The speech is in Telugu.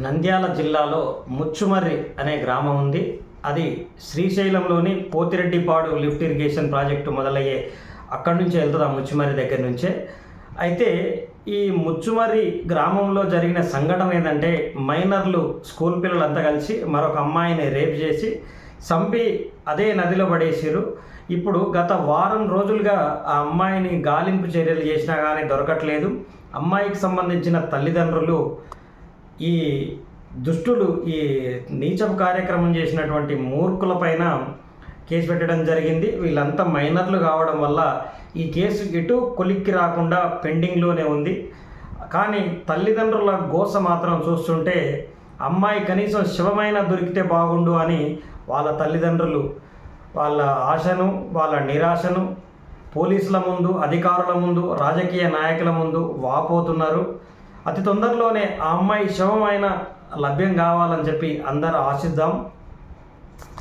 నంద్యాల జిల్లాలో ముచ్చుమర్రి అనే గ్రామం ఉంది. అది శ్రీశైలంలోని పోతిరెడ్డిపాడు లిఫ్ట్ ఇరిగేషన్ ప్రాజెక్టు మొదలయ్యే అక్కడి నుంచి వెళ్తుంది ఆ ముచ్చుమర్రి దగ్గర నుంచే. అయితే ఈ ముచ్చుమర్రి గ్రామంలో జరిగిన సంఘటన ఏంటంటే మైనర్లు స్కూల్ పిల్లలంతా కలిసి మరొక అమ్మాయిని రేప్ చేసి చంపి అదే నదిలో పడేసారు ఇప్పుడు గత వారం రోజులుగా ఆ అమ్మాయిని గాలింపు చర్యలు చేసినా కానీ దొరకట్లేదు. అమ్మాయికి సంబంధించిన తల్లిదండ్రులు ఈ దుష్టులు ఈ నీచపు కార్యక్రమం చేసినటువంటి మూర్ఖుల పైన కేసు పెట్టడం జరిగింది. వీళ్ళంతా మైనర్లు కావడం వల్ల ఈ కేసు ఎటు కొలిక్కి రాకుండా పెండింగ్లోనే ఉంది. కానీ తల్లిదండ్రుల గోస మాత్రం చూస్తుంటే అమ్మాయి కనీసం శివమైన దొరికితే బాగుండు అని వాళ్ళ తల్లిదండ్రులు వాళ్ళ ఆశను వాళ్ళ నిరాశను పోలీసుల ముందు అధికారుల ముందు రాజకీయ నాయకుల ముందు వాపోతున్నారు. అతి తొందరలోనే ఆ అమ్మాయి శవమైన లభ్యం కావాలని చెప్పి అందరూ ఆశిద్దాం.